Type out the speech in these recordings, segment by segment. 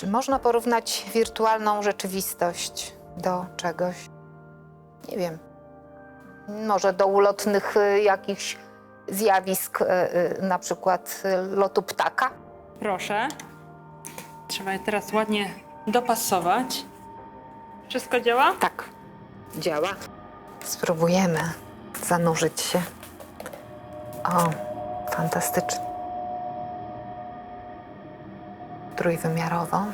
Czy można porównać wirtualną rzeczywistość do czegoś? Nie wiem. Może do ulotnych y, jakichś zjawisk, y, y, na przykład y, lotu ptaka? Proszę. Trzeba je teraz ładnie dopasować. Wszystko działa? Tak, działa. Spróbujemy zanurzyć się. O, fantastycznie. Trójwymiarową.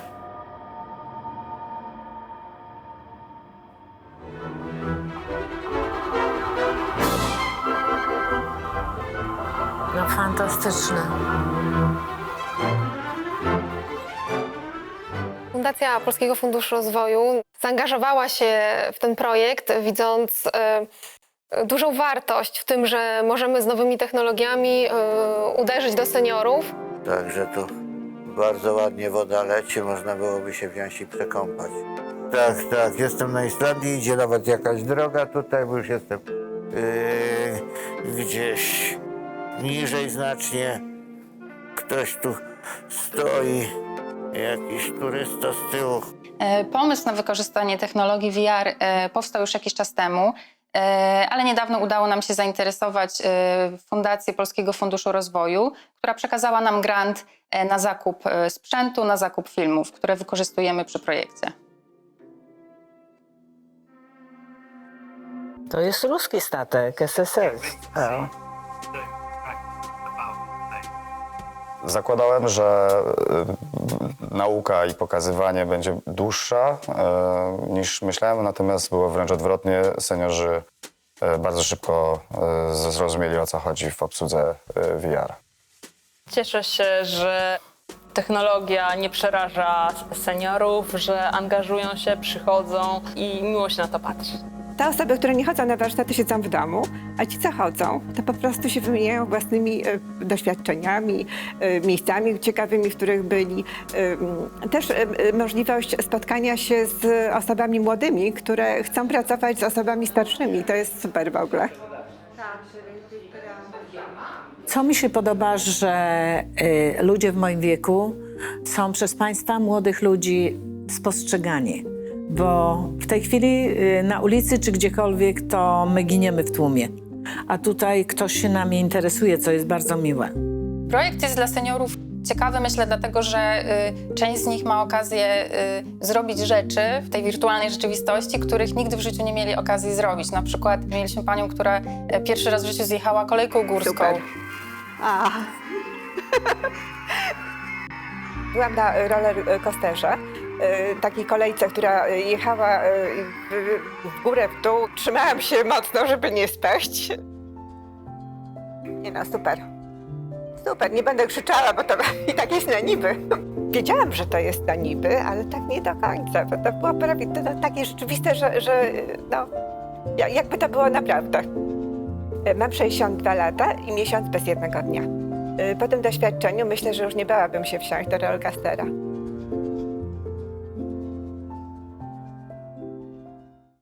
No fantastyczne. Fundacja Polskiego Funduszu Rozwoju zaangażowała się w ten projekt, widząc e, dużą wartość w tym, że możemy z nowymi technologiami e, uderzyć do seniorów. Także tu bardzo ładnie woda leci, można byłoby się wziąć i przekąpać. Tak, tak, jestem na Islandii, idzie nawet jakaś droga tutaj, bo już jestem yy, gdzieś niżej znacznie. Ktoś tu stoi, jakiś turysta z tyłu. E, Pomysł na wykorzystanie technologii VR e, powstał już jakiś czas temu, ale niedawno udało nam się zainteresować e, Fundację Polskiego Funduszu Rozwoju, która przekazała nam grant e, na zakup e, sprzętu, na zakup filmów, które wykorzystujemy przy projekcie. To jest ruski statek, SSR. O. Zakładałem, że y, nauka i pokazywanie będzie dłuższa y, niż myślałem, natomiast było wręcz odwrotnie. Seniorzy y, bardzo szybko zrozumieli o co chodzi w obsłudze VR. Cieszę się, że technologia nie przeraża seniorów, że angażują się, przychodzą i miło się na to patrzy. Te osoby, które nie chodzą na warsztaty, siedzą w domu, a ci, co chodzą, to po prostu się wymieniają własnymi e, doświadczeniami, e, miejscami ciekawymi, w których byli. E, Też możliwość spotkania się z osobami młodymi, które chcą pracować z osobami starszymi. To jest super w ogóle. Co mi się podoba, że ludzie w moim wieku są przez Państwa, młodych ludzi, spostrzegani. Bo w tej chwili y, na ulicy czy gdziekolwiek to my giniemy w tłumie. A tutaj ktoś się nami interesuje, co jest bardzo miłe. Projekt jest dla seniorów ciekawy, myślę, dlatego że y, część z nich ma okazję y, zrobić rzeczy w tej wirtualnej rzeczywistości, których nigdy w życiu nie mieli okazji zrobić. Na przykład mieliśmy panią, która e, pierwszy raz w życiu zjechała kolejką górską. Super. A. Byłam na roller coasterze, takiej kolejce, która e, jechała e, w, górę, w dół. Trzymałam się mocno, żeby nie spaść. Nie no, super. Super, nie będę krzyczała, bo to i tak jest na niby. Wiedziałam, że to jest na niby, ale tak nie do końca, bo to było prawie to, to takie rzeczywiste, że, że no, ja- jakby to było naprawdę. E, Mam 62 lata i miesiąc bez jednego dnia. E, Po tym doświadczeniu myślę, że już nie bałabym się wsiąść do rollercoastera.